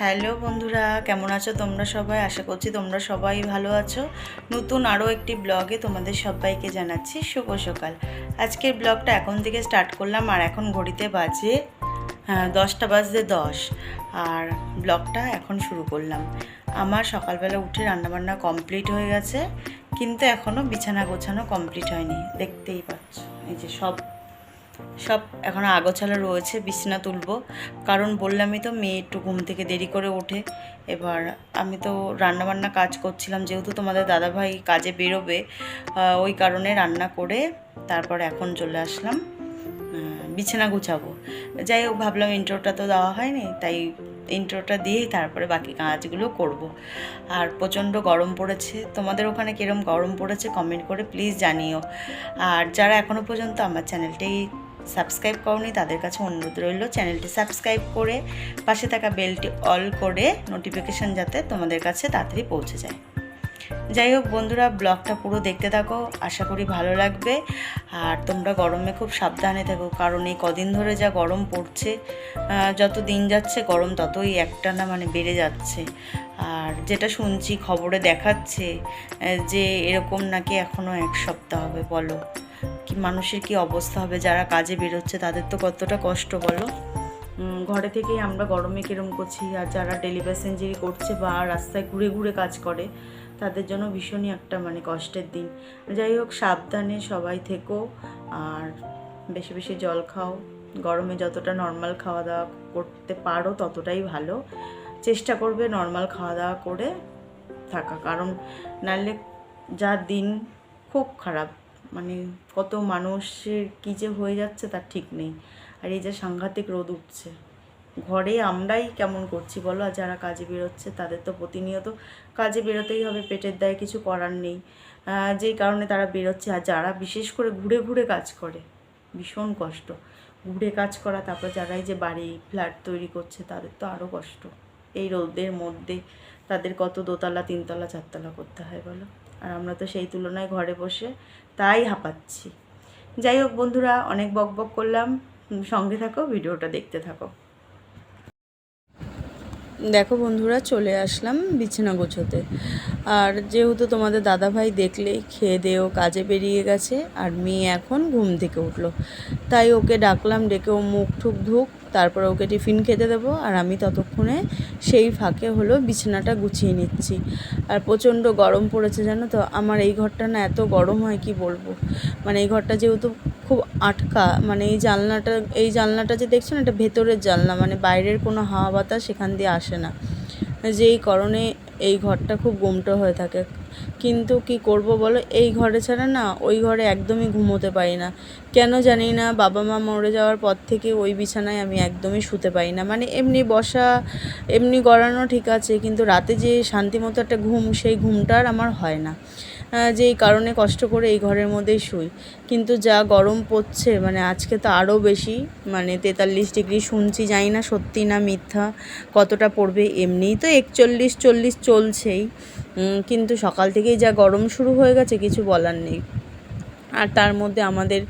Hello বন্ধুরা, কেমন আছো তোমরা সবাই? আশা করছি তোমরা সবাই ভালো আছো। নতুন আরও একটি ব্লগে তোমাদের সবাইকে জানাচ্ছি শুভ সকাল। আজকের ব্লগটা এখন থেকে স্টার্ট করলাম আর এখন ঘড়িতে বাজে দশটা বাজতে দশ। আর ব্লগটা এখন শুরু করলাম। আমার সকালবেলা উঠে রান্নাবান্না কমপ্লিট হয়ে গেছে, কিন্তু এখনও বিছানা গোছানো কমপ্লিট হয়নি। দেখতেই পাচ্ছ, এই যে সব সব এখন আগোছালো রয়েছে, বিছনা তুলবো। কারণ বললামই তো মেয়ে একটু ঘুম থেকে দেরি করে ওঠে। এবার আমি তো রান্নাবান্না কাজ করছিলাম, যেহেতু তোমাদের দাদাভাই কাজে বেরোবে ওই কারণে রান্না করে তারপর এখন চলে আসলাম বিছানা গুছাবো। যাই হোক, ভাবলাম ইন্ট্রোটা তো দেওয়া হয়নি, তাই ইন্ট্রোটা দিয়েই তারপরে বাকি কাজগুলো করব। আর প্রচণ্ড গরম পড়েছে, তোমাদের ওখানে কীরম গরম পড়েছে কমেন্ট করে প্লিজ জানিও। আর যারা এখনও পর্যন্ত আমার চ্যানেলটি সাবস্ক্রাইব করনি, তাদের কাছে অনুরোধ রইল চ্যানেলটি সাবস্ক্রাইব করে পাশে থাকা বেলটি অল করে নোটিফিকেশান যাতে তোমাদের কাছে তাড়াতাড়ি পৌঁছে যায়। যাই হোক বন্ধুরা, ব্লগটা পুরো দেখতে থাকো, আশা করি ভালো লাগবে। আর তোমরা গরমে খুব সাবধানে থাকো, কারণ এই কদিন ধরে যা গরম পড়ছে যত দিন যাচ্ছে, গরম ততই একটানা মানে বেড়ে যাচ্ছে। আর যেটা শুনছি, খবরে দেখাচ্ছে যে এরকম নাকি এখনও এক সপ্তাহ হবে, বলো। মানুষের কি অবস্থা হবে? যারা কাজে বেরোচ্ছে, তাদের তো কতটা কষ্ট বলো? ঘরে থেকেই আমরা গরমে কিরম করছি? আর যারা ডেলি প্যাসেঞ্জারি করছে বা রাস্তায় ঘুরে ঘুরে কাজ করে, তাদের জন্য ভীষণই একটা মানে কষ্টের দিন। যাই হোক, সাবধানে সবাই থেকো, আর বেশি বেশি জল খাও। গরমে যতটা নর্মাল খাওয়া দাওয়া করতে পারো, ততটাই ভালো। চেষ্টা করবে নর্মাল খাওয়া দাওয়া করে থাকা। কারণ নাহলে যা দিন, খুব খারাপ। মানে কত মানুষের কী যে হয়ে যাচ্ছে তার ঠিক নেই। আর এই যে সাংঘাতিক রোদ উঠছে। ঘরে আমরাই কেমন করছি বলো? আর যারা কাজে বেরোচ্ছে তাদের তো প্রতিনিয়ত কাজে বেরোতেই হবে, পেটের দায়ে কিছু করার নেই। যেই কারণে তারা বেরোচ্ছে। আর যারা বিশেষ করে ঘুরে ঘুরে কাজ করে, ভীষণ কষ্ট। ঘুরে কাজ করা, তারপর যারা এই যে বাড়ি, ফ্ল্যাট তৈরি করছে তাদের তো আরও কষ্ট। এই রোদের মধ্যে তাদের কত দোতলা, তিনতলা, চারতলা করতে হয় বলো? আর আমরা তো সেই তুলনায় ঘরে বসে তাই হাঁপাচ্ছি। যাই হোক বন্ধুরা, অনেক বক বক করলাম। সঙ্গে থাকো, ভিডিওটা দেখতে থাকো। দেখো বন্ধুরা, চলে আসলাম বিছানা গোছোতে। আর যেহেতু তোমাদের দাদাভাই দেখলেই খেয়ে দেও কাজে বেরিয়ে গেছে, আর মেয়ে এখন ঘুম থেকে উঠল। তাই ওকে ডাকলাম, ডেকে ও মুখ ঠুক ধুক তারপরে ওকে টিফিন খেতে দেবো আর আমি ততক্ষণে সেই ফাঁকে হলো বিছানাটা গুছিয়ে নিচ্ছি। আর প্রচণ্ড গরম পড়েছে জানো তো? আমার এই ঘরটা না এত গরম হয়, কি বলব? মানে এই ঘরটা যেহেতু খুব আটকা মানে এই জানলাটা এই জানলাটা যে দেখছ না, এটা ভেতরের জানলা মানে বাইরের কোনো হাওয়া বাতাস সেখান দিয়ে আসে না। যেই কারণে এই ঘরটা খুব গুমটো হয়ে থাকে। কিন্তু কি করব বলো? এই ঘরে ছাড়া না, ওই ঘরে একদমই ঘুমোতে পারি না। কেন জানি না, বাবা মা মরে যাওয়ার পর থেকে ওই বিছানায় আমি একদমই শুতে পারি না। মানে এমনি বসা, এমনি গড়ানো ঠিক আছে, কিন্তু রাতে যে শান্তিমতো একটা ঘুম, সেই ঘুমটা আর আমার হয় না। যেই কারণে কষ্ট করে এই ঘরের মধ্যেই শুই। কিন্তু যা গরম পড়ছে মানে আজকে তো আরও বেশি মানে তেতাল্লিশ ডিগ্রি শুনছি, জানি না সত্যি না মিথ্যা, কতটা পড়বে এমনিই তো একচল্লিশ চল্লিশ চলছেই। কিন্তু সকাল থেকেই যা গরম শুরু হয়ে গেছে, কিছু বলার নেই। আর তার মধ্যে আমাদের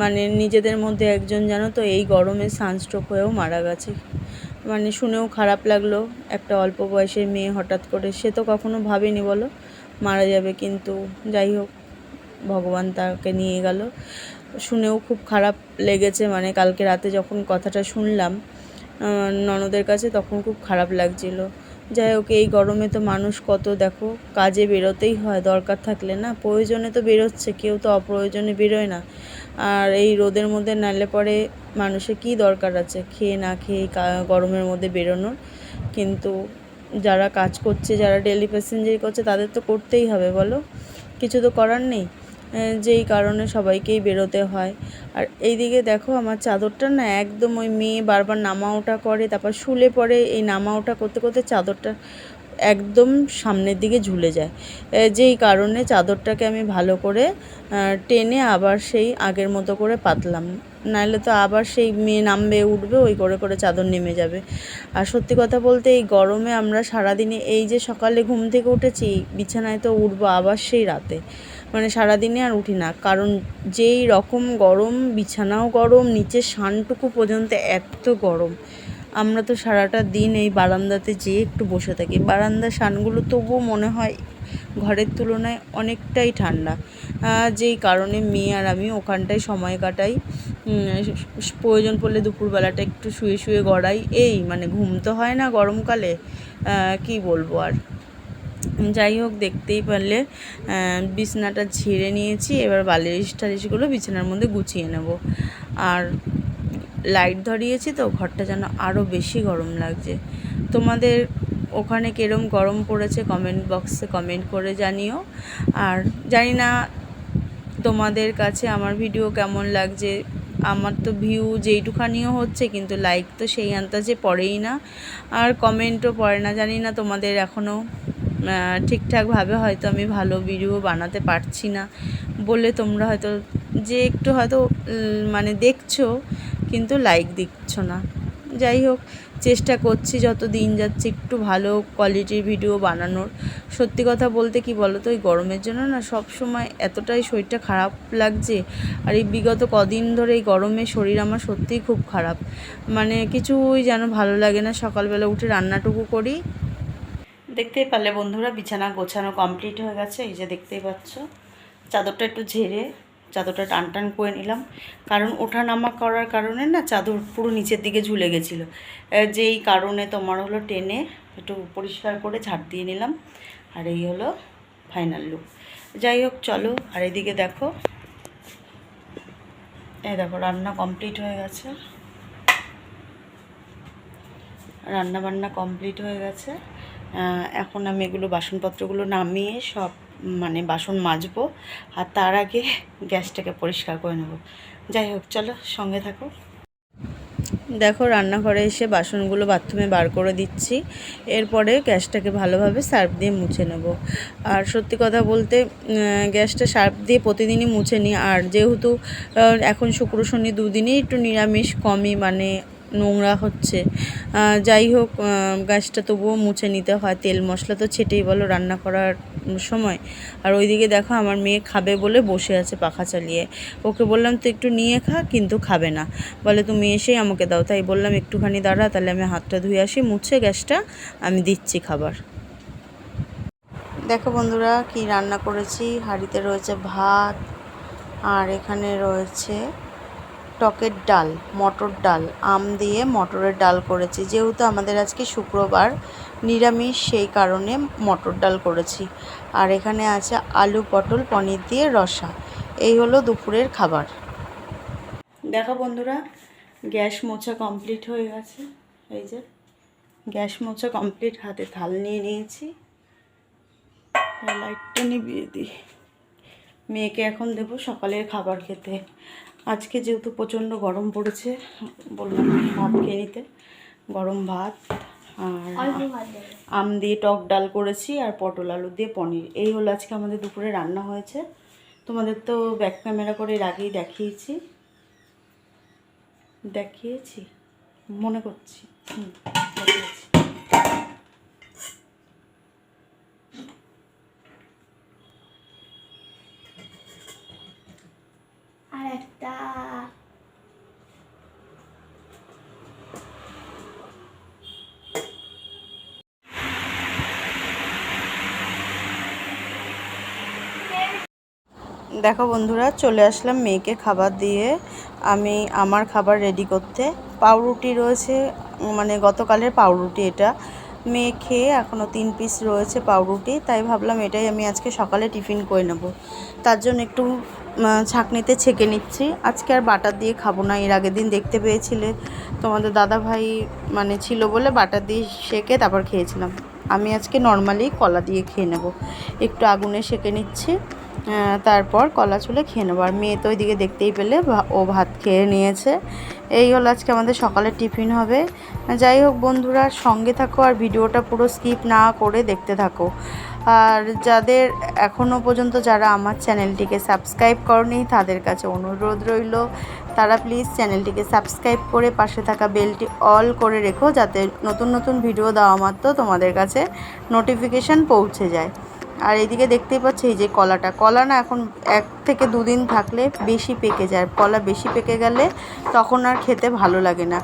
মানে নিজেদের মধ্যে একজন জানো তো, এই গরমে সানস্ট্রোক হয়েও মারা গেছে। মানে শুনেও খারাপ লাগল, একটা অল্প বয়সের মেয়ে হঠাৎ করে, সে তো কখনো ভাবেনি বলো। মারা যাবে, কিন্তু যাই হোক, ভগবান তাকে নিয়ে গেল। শুনেও খুব খারাপ লেগেছে মানে কালকে রাতে যখন কথাটা শুনলাম ননদের কাছে তখন খুব খারাপ লাগছিল। যাই হোক, এই গরমে তো মানুষ কত, দেখো, কাজে বেরোতেই হয়, দরকার থাকলে না, প্রয়োজনে তো বেরোচ্ছে, কেউ তো অপ্রয়োজনে বেরোয় না। আর এই রোদের মধ্যে নালে পরে মানুষের কী দরকার আছে, খেয়ে না খেয়ে গরমের মধ্যে বেরোনোর? কিন্তু যারা কাজ করছে, যারা ডেলি প্যাসেঞ্জারি করছে, তাদের তো করতেই হবে, বলো? কিছু তো করার নেই। যেই কারণে সবাইকেই বেরোতে হয়। আর এইদিকে দেখো, আমার চাদরটা না একদম ওই মেয়ে বারবার নামা ওঠা করে, তারপর শুলে পরে এই নামা ওঠা করতে করতে চাদরটা একদম সামনের দিকে ঝুলে যায়। যেই কারণে চাদরটাকে আমি ভালো করে টেনে আবার সেই আগের মতো করে পাতলাম। নাহলে তো আবার সেই মেয়ে নামবে, উঠবে, ওই করে করে চাদর নেমে যাবে। আর সত্যি কথা বলতে এই গরমে আমরা সারাদিনে এই যে সকালে ঘুম থেকে উঠেছি, বিছানায় তো উঠবো আবার সেই রাতে। মানে সারাদিনে আর উঠি না। কারণ যেই রকম গরম, বিছানাও গরম নিচের শানটুকু পর্যন্ত এত গরম। আমরা তো সারাটা দিন এই বারান্দাতে যেয়ে একটু বসে থাকি। বারান্দার শানগুলো তবুও মনে হয় ঘরের তুলনায় অনেকটাই ঠান্ডা। যেই কারণে মেয়ে আর আমি ওখানটায় সময় কাটাই। প্রয়োজন পড়লে দুপুরবেলাটা একটু শুয়ে শুয়ে গড়াই। এই মানে ঘুম তো হয় না গরমকালে কি বলব আর। যাই হোক, দেখতেই পারলে বিছনাটা ঝেড়ে নিয়েছি, এবার বালিশ টালিশগুলো বিছানার মধ্যে গুছিয়ে নেব। আর লাইট ধরিয়েছি তো, ঘরটা যেন আরও বেশি গরম লাগছে। তোমাদের ওখানে কিরম গরম পড়েছে কমেন্ট বক্সে কমেন্ট করে জানিও। আর জানি না তোমাদের কাছে আমার ভিডিও কেমন লাগছে। আমার তো ভিউ যেইটুখানিও হচ্ছে, কিন্তু লাইক তো সেই আন্দাজে পড়েই না। আর কমেন্টও পড়ে না। জানি না তোমাদের এখনও ঠিকঠাকভাবে হয়তো আমি ভালো ভিডিও বানাতে পারছি না বলে তোমরা হয়তো যে একটু হয়তো মানে দেখছ, কিন্তু লাইক দিচ্ছ না। যাই হোক চেষ্টা করছি যত দিন যাচ্ছে একটু ভালো কোয়ালিটির ভিডিও বানানোর। সত্যি কথা বলতে কি বলো তো এই গরমের জন্য না সব সময় এতটাই শরীরটা খারাপ লাগছে। আর এই বিগত কদিন ধরে এই গরমে শরীর আমার সত্যিই খুব খারাপ। মানে কিছুই যেন ভালো লাগে না, সকালবেলা উঠে রান্নাটুকু করি। দেখতেই পারলে বন্ধুরা, বিছানা গোছানো কমপ্লিট হয়ে গেছে, এই যে দেখতেই পাচ্ছ। চাদরটা একটু ঝেড়ে চাদরটা টান টান করে নিলাম। কারণ ওঠা নামা করার কারণে না চাদর পুরো নিচের দিকে ঝুলে গেছিল। যেই কারণে তোমার হলো টেনে একটু পরিষ্কার করে ঝাড় দিয়ে নিলাম। আর এই হলো ফাইনাল লুক। যাই হোক, চলো। আর এদিকে দেখো। এই দেখো, রান্না কমপ্লিট হয়ে গেছে। রান্না বান্না কমপ্লিট হয়ে গেছে। এখন আমি এগুলো বাসনপত্রগুলো নামিয়ে সব মানে বাসন মাজবো আর তার আগে গ্যাসটাকে পরিষ্কার করে নেব। যাই হোক, চলো সঙ্গে থাকো। দেখো, রান্নাঘরে এসে বাসনগুলো বাথরুমে বার করে দিচ্ছি। এরপরে গ্যাসটাকে ভালোভাবে সার্ফ দিয়ে মুছে নেব। আর সত্যি কথা বলতে গ্যাসটা সার্ফ দিয়ে প্রতিদিনই মুছে নিই। আর যেহেতু এখন শুক্র শনি দুদিনই একটু নিরামিষ, কমই মানে নোংরা হচ্ছে। যাই হোক গ্যাসটা তবুও মুছে নিতে হয়। তেল মশলা তো ছেটেই বলো, রান্না করার সময়। আর ওইদিকে দেখো আমার মেয়ে খাবে বলে বসে আছে পাখা চালিয়ে। ওকে বললাম তো একটু নিয়ে খা, কিন্তু খাবে না। বলে, তুমি এসেই আমাকে দাও। তাই বললাম, একটুখানি দাঁড়া, তাহলে আমি হাতটা ধুয়ে আসি, মুছে গ্যাসটা, আমি দিচ্ছি খাবার। দেখো বন্ধুরা, কি রান্না করেছি। হাঁড়িতে রয়েছে ভাত, আর এখানে রয়েছে টকের ডাল, মটর ডাল, আম দিয়ে মটরের ডাল করেছি। যেহেতু আমাদের আজকে শুক্রবার, নিরামিষ, সেই কারণে মটর ডাল করেছি। আর এখানে আছে আলু, পটল, পনির দিয়ে রসা। এই হলো দুপুরের খাবার। দেখো বন্ধুরা, গ্যাস মোছা কমপ্লিট হয়ে গেছে। এই যে, গ্যাস মোছা কমপ্লিট, হাতে থাল নিয়ে নিয়েছি। লাইটটা নিভিয়ে দিই। মেয়েকে এখন দেবো সকালের খাবার খেতে। আজকে যেহেতু প্রচণ্ড গরম পড়েছে বললাম ভাত খেয়ে নিতে। গরম ভাত আর আম দিয়ে টক ডাল করেছি আর পটল আলু দিয়ে পনির। এই হলো আজকে আমাদের দুপুরে রান্না হয়েছে। তোমাদের তো ব্যাক ক্যামেরা করে এর আগেই দেখিয়েছি। দেখিয়েছি? মনে করছি। হুম দেখিয়েছি আর একটা দেখো বন্ধুরা, চলে আসলাম মেয়েকে খাবার দিয়ে। আমি আমার খাবার রেডি করতে। পাউরুটি রয়েছে মানে গতকালের পাউরুটি এটা। মেয়ে খেয়ে এখনও তিন পিস রয়েছে পাউরুটি, তাই ভাবলাম এটাই আমি আজকে সকালে টিফিন করে নেব। তার জন্য একটু ছাঁকনিতে ছেঁকে নিচ্ছি। আজকে আর বাটার দিয়ে খাব না, এর আগের দিন দেখতে পেয়েছিলে। তোমাদের দাদা ভাই মানে ছিল বলে বাটার দিয়ে সেকে তারপর খেয়েছিলাম। আমি আজকে নর্মালি কলা দিয়ে খেয়ে নেব। একটু আগুনে সেকে নিচ্ছি। তারপর কলা চুলে খেয়ে নেব। আর মেয়ে তো ওইদিকে দেখতেই পেলে ও ভাত খেয়ে নিয়েছে। এই হলো আজকে আমাদের সকালের টিফিন হবে। যাই হোক বন্ধুরা, সঙ্গে থাকো আর ভিডিওটা পুরো স্কিপ না করে দেখতে থাকো। আর যাদের এখনও পর্যন্ত যারা আমার চ্যানেলটিকে সাবস্ক্রাইব করনি, তাদের কাছে অনুরোধ রইল, তারা প্লিজ চ্যানেলটিকে সাবস্ক্রাইব করে পাশে থাকা বেলটি অল করে রেখো, যাতে নতুন নতুন ভিডিও দেওয়া মাত্র তোমাদের কাছে নোটিফিকেশান পৌঁছে যায়। আর এইদিকে দেখতেই পাচ্ছি এই যে কলাটা। কলা না এখন এক থেকে দুদিন থাকলে বেশি পেকে যায়। কলা বেশি পেকে গেলে তখন আর খেতে ভালো লাগে না।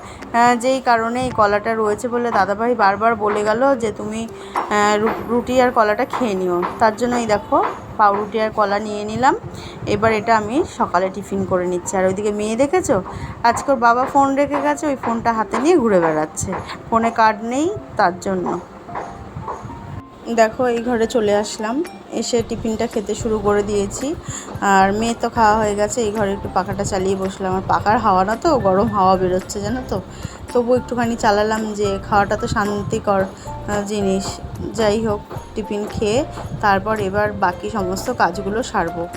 যেই কারণে এই কলাটা রয়েছে বলে দাদাভাই বারবার বলে গেল যে তুমি রুটি আর কলাটা খেয়ে নিও। তার জন্য এই দেখো পাউরুটি আর কলা নিয়ে নিলাম। এবার এটা আমি সকালে টিফিন করে নিচ্ছি। আর ওইদিকে মেয়ে দেখেছ? আজকে বাবা ফোন রেখে গেছে, ওই ফোনটা হাতে নিয়ে ঘুরে বেড়াচ্ছে। ফোনে কার্ড নেই তার জন্য। দেখো, এই ঘরে চলে আসলাম। এসে টিফিনটা খেতে শুরু করে দিয়েছি। আর মেয়ে তো খাওয়া হয়ে গেছে, এই ঘরে একটু পাখাটা চালিয়ে বসলাম। আর পাখার হাওয়া না তো, গরম হাওয়া বেরোচ্ছে, জানো তো। তবু একটুখানি চালালাম যে, খাওয়াটা তো শান্তিকর জিনিস। যাই হোক, টিফিন খেয়ে তারপর এবার বাকি সমস্ত কাজগুলো সারবো।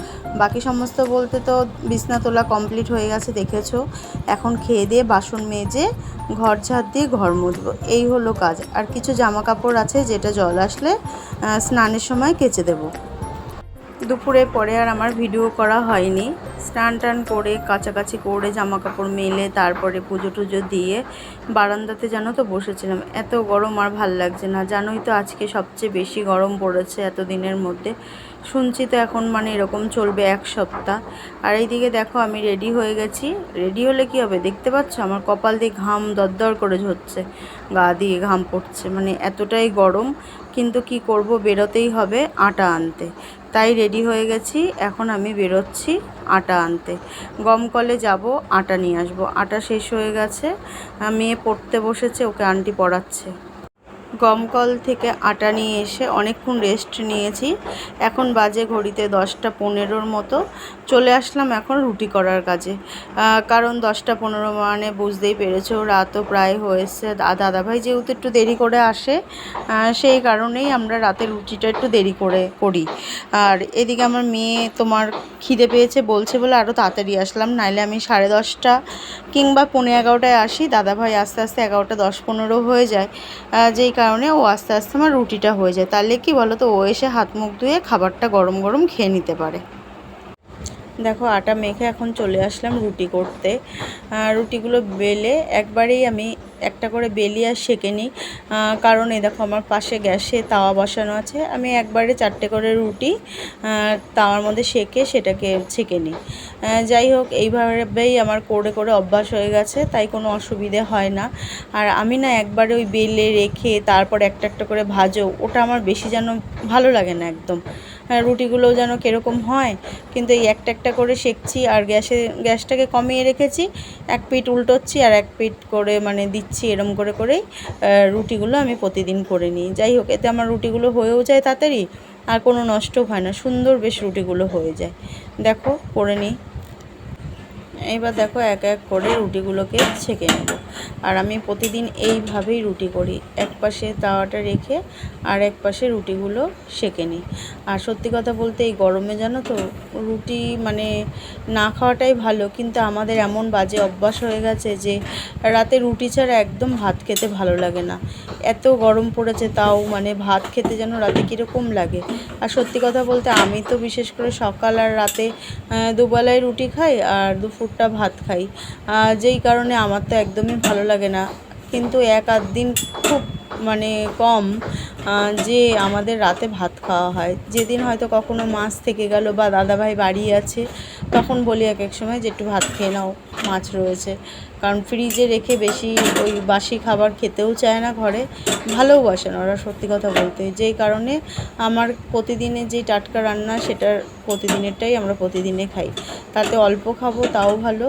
বাকি সমস্ত বলতে তো বিছনা তোলা কমপ্লিট হয়ে গেছে, দেখেছ? এখন খেয়ে দিয়ে বাসন মেজে, ঘর ঝাড় দিয়ে ঘর মুছবো। এই হলো কাজ। আর কিছু জামা কাপড় আছে যেটা জল আসলে স্নানের সময় কেচে দেবো। দুপুরে পরে আর আমার ভিডিও করা হয়নি। স্নান টান করে, কাছাকাছি করে জামা কাপড় মেলে, তারপরে পুজো টুজো দিয়ে বারান্দাতে জানো তো বসেছিলাম। এত গরম আর ভালো লাগছে না। জানোই তো আজকে সবচেয়ে বেশি গরম পড়েছে এত দিনের মধ্যে। শুনছি তো এখন মানে এরকম চলবে এক সপ্তাহ। আর এইদিকে দেখো আমি রেডি হয়ে গেছি। রেডি হলে কি হবে? দেখতে পাচ্ছ? আমার কপাল দিয়ে ঘাম দরদর করে ঝরছে। গা দিয়ে ঘাম পড়ছে। মানে এতটাই গরম। কিন্তু কি করব? বেরোতেই হবে আটা আনতে। তাই রেডি হয়ে গেছি। এখন আমি বেরোচ্ছি আটা আনতে। গমকলে যাব, আটা নিয়ে আসব। আটা শেষ হয়ে গেছে। মেয়ে পড়তে বসেছে, ওকে আন্টি পড়াচ্ছে। গমকল থেকে আটা নিয়ে এসে অনেকক্ষণ রেস্ট নিয়েছি। এখন বাজে ঘড়িতে দশটা পনেরোর মতো। চলে আসলাম এখন রুটি করার কাজে। কারণ দশটা পনেরো মানে বুঝতেই পেরেছ, রাতও প্রায় হয়েছে। দাদাভাই যেহেতু একটু দেরি করে আসে সেই কারণেই আমরা রাতে রুটিটা একটু দেরি করে করি। আর এদিকে আমার মেয়ে তোমার খিদে পেয়েছে বলছে বলে আরও তাড়াতাড়ি আসলাম। নাইলে আমি সাড়ে দশটা কিংবা পনেরো এগারোটায় আসি। দাদাভাই আস্তে আস্তে এগারোটা দশ পনেরো হয়ে যায়। যেই কারণে ও আস্তে আস্তে আমার রুটিটা হয়ে যায়। তাহলে কি বলো তো ও এসে হাত মুখ ধুয়ে খাবারটা গরম গরম খেয়ে নিতে পারে। দেখো আটা মেখে এখন চলে আসলাম রুটি করতে। রুটিগুলো বেলে একবারেই আমি একটা করে বেলি আর সেঁকে নিই। কারণ এই দেখো আমার পাশে গ্যাসে তাওয়া বসানো আছে। আমি একবারে চারটে করে রুটি তাওয়ার মধ্যে সেঁকে সেটাকে ছেঁকে নিই। যাই হোক, এইভাবেই আমার করে করে অভ্যাস হয়ে গেছে, তাই কোনো অসুবিধে হয় না। আর আমি না একবারে ওই বেলে রেখে তারপর একটা একটা করে ভাজো, ওটা আমার বেশি যেন ভালো লাগে না একদম। রুটিগুলোও যেন কীরকম হয়। কিন্তু এই একটা একটা করে শেখছি আর গ্যাসে, গ্যাসটাকে কমিয়ে রেখেছি। এক পিট উল্টোচ্ছি আর এক পিট করে মানে দিচ্ছি এরম করে করেই। রুটিগুলো আমি প্রতিদিন করে নিই। যাই হোক, এতে আমার রুটিগুলো হয়েও যায় তাড়াতাড়ি আর কোনো নষ্ট হয় না। সুন্দর বেশ রুটিগুলো হয়ে যায়। দেখো, করে নিই। এইবার দেখো এক এক করে রুটিগুলোকে ছেঁকে নেব। আর আমি প্রতিদিন এইভাবেই রুটি করি। এক পাশে তাওয়াটা রেখে আর এক পাশে রুটিগুলো সেঁকে নিই। আর সত্যি কথা বলতে এই গরমে জানো তো, রুটি মানে না খাওয়াটাই ভালো। কিন্তু আমাদের এমন বাজে অভ্যাস হয়ে গেছে যে রাতে রুটি ছাড়া একদম ভাত খেতে ভালো লাগে না। এত গরম পড়েছে তাও মানে ভাত খেতে যেন রাতে কীরকম লাগে। আর সত্যি কথা বলতে আমি তো বিশেষ করে সকাল আর রাতে দুবেলায় রুটি খাই আর দুপুরটা ভাত খাই। যেই কারণে আমার তো একদমই ভালো লাগে না। কিন্তু এক আধ দিন খুব মানে কম যে আমাদের রাতে ভাত খাওয়া হয়। যেদিন হয়তো কখনো মাছ থেকে গেল বা দাদাভাই বাড়ি আছে, তখন বলি এক এক সময় যে একটু ভাত খেয়ে নাও, মাছ রয়েছে। কারণ ফ্রিজে রেখে বেশি ওই বাসি খাবার খেতেও চায় না ঘরে, ভালোও বাসে না ওরা সত্যি কথা বলতে। যেই কারণে আমার প্রতিদিনে যে টাটকা রান্না, সেটার প্রতিদিনেরটাই আমরা প্রতিদিনে খাই। তাতে অল্প খাব, তাও ভালো।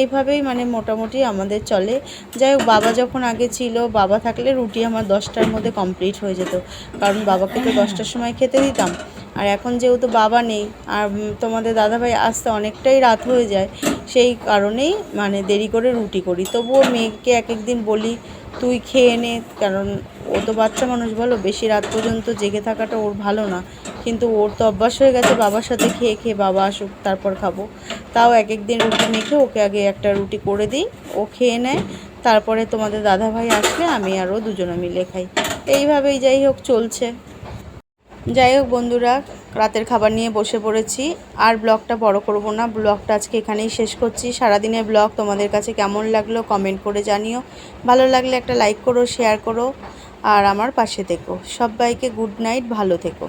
এইভাবেই মানে মোটামুটি আমাদের চলে। যাই হোক, বাবা যখন আগে ছিল, বাবা থাকলে রুটি আমার দশটার মধ্যে কমপ্লিট হয়ে যেত। কারণ বাবাকে তো দশটার সময় খেতে দিতাম। আর এখন যেহেতু বাবা নেই, আর তোমাদের দাদাভাই আসতে অনেকটাই রাত হয়ে যায়, সেই কারণেই মানে দেরি করে রুটি করি। তবুও মেয়েকে এক এক দিন বলি, তুই খেয়ে নে। কারণ ও তো বাচ্চা মানুষ, বলো? বেশি রাত পর্যন্ত জেগে থাকাটা ওর ভালো না। কিন্তু ওর তো অভ্যাস হয়ে গেছে, বাবার সাথে খেয়ে খেয়ে বাবা আসুক, তারপর খাব। তাও এক এক দিন রুটি মেখে ওকে আগে একটা রুটি করে দিই, ও খেয়ে নেয়। তারপরে তোমাদের দাদাভাই আসলে আমি আরও দুজনে মিলে খাই। এইভাবেই যাই হোক, চলছে। যাই হোক বন্ধুরা, রাতের খাবার নিয়ে বসে পড়েছি। আর ব্লগটা বড় করব না, ব্লগটা আজকে এখানেই শেষ করছি। সারাদিনের ব্লগ তোমাদের কাছে কেমন লাগল কমেন্ট করে জানিও। ভালো লাগলে একটা লাইক করো শেয়ার করো। আর আমার পাশে থেকো। সবাইকে গুড নাইট ভালো থেকো।